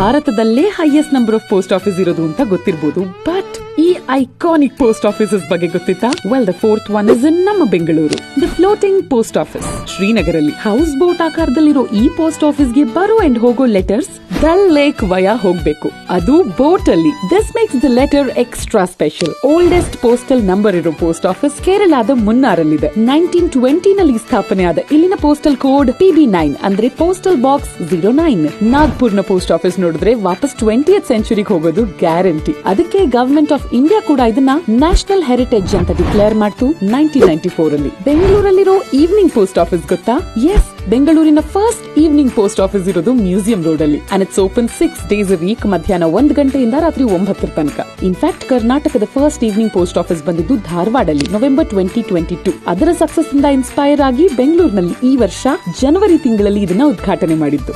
ಭಾರತದಲ್ಲೇ highest number of post office ಇರೋದು ಅಂತ ಗೊತ್ತಿರಬಹುದು ಬಟ್ ಈ ಐಕಾನಿಕ್ ಪೋಸ್ಟ್ ಆಫೀಸಸ್ ಬಗ್ಗೆ ಗೊತ್ತಿತ್ತಾ? Well the fourth one is in ನಮ್ಮ Bengaluru. The floating post office ಶ್ರೀನಗರಲ್ಲಿ house boat ಆಕಾರದಲ್ಲಿರೋ ಈ ಪೋಸ್ಟ್ ಆಫೀಸ್ಗೆ ಬರೋ ಅಂಡ್ ಹೋಗೋ ಲೆಟರ್ಸ್ ಡಲ್ ಲೇಕ್ ವಯ ಹೋಗ್ಬೇಕು. ಅದು ಬೋಟ್ ಅಲ್ಲಿ. This makes the letter extra special oldest postal number ಇರೋ ಪೋಸ್ಟ್ ಆಫೀಸ್ ಕೇರಳದ ಮುನ್ನಾರಲ್ಲಿದೆ. ನೈನ್ಟೀನ್ ಟ್ವೆಂಟಿ ನಲ್ಲಿ ಸ್ಥಾಪನೆಯಾದ ಇಲ್ಲಿನ ಪೋಸ್ಟಲ್ ಕೋಡ್ ಪಿಬಿ ನೈನ್ ಅಂದ್ರೆ ಪೋಸ್ಟಲ್ ಬಾಕ್ಸ್ ಜೀರೋ ನೈನ್ ನಾಗ್ಪುರ್ನ ಪೋಸ್ಟ್ ಆಫೀಸ್ ನೋಡಿದ್ರೆ ವಾಪಸ್ ಟ್ವೆಂಟಿಯತ್ ಸೆಂಚುರಿಗೆ ಹೋಗೋದು ಗ್ಯಾರಂಟಿ ಅದಕ್ಕೆ ಗವರ್ಮೆಂಟ್ ಆಫ್ ಇಂಡಿಯಾ ಕೂಡ ಇದನ್ನ ನ್ಯಾಷನಲ್ ಹೆರಿಟೇಜ್ ಅಂತ ಡಿಕ್ಲೇರ್ ಮಾಡ್ತು ನೈನ್ಟೀನ್ ನೈನ್ಟಿ ಫೋರ್ ಅಲ್ಲಿ ಬೆಂಗಳೂರಲ್ಲಿರೋ ಈವ್ನಿಂಗ್ ಪೋಸ್ಟ್ ಆಫೀಸ್ ಗೊತ್ತಾ? ಎಸ್ ಬೆಂಗಳೂರಿನ ಫಸ್ಟ್ ಈವ್ನಿಂಗ್ ಪೋಸ್ಟ್ ಆಫೀಸ್ ಇರೋದು ಮ್ಯೂಸಿಯಂ ರೋಡ್ ಅಲ್ಲಿ. And it's open six days week ಮಧ್ಯಾಹ್ನ ಒಂದ್ ಗಂಟೆಯಿಂದ ರಾತ್ರಿ ಒಂಬತ್ತರ ತನಕ. ಇನ್ಫ್ಯಾಕ್ಟ್ ಕರ್ನಾಟಕದ ಫಸ್ಟ್ ಈವ್ನಿಂಗ್ ಪೋಸ್ಟ್ ಆಫೀಸ್ ಬಂದಿದ್ದು ಧಾರವಾಡಲ್ಲಿ ನವೆಂಬರ್ ಟ್ವೆಂಟಿ ಟ್ವೆಂಟಿ ಟೂ ಅದರ ಸಕ್ಸಸ್ ಇಂದ ಇನ್ಸ್ಪೈರ್ ಆಗಿ ಬೆಂಗಳೂರಿನಲ್ಲಿ ಈ ವರ್ಷ ಜನವರಿ ತಿಂಗಳಲ್ಲಿ ಇದನ್ನ ಉದ್ಘಾಟನೆ ಮಾಡಿದ್ದು.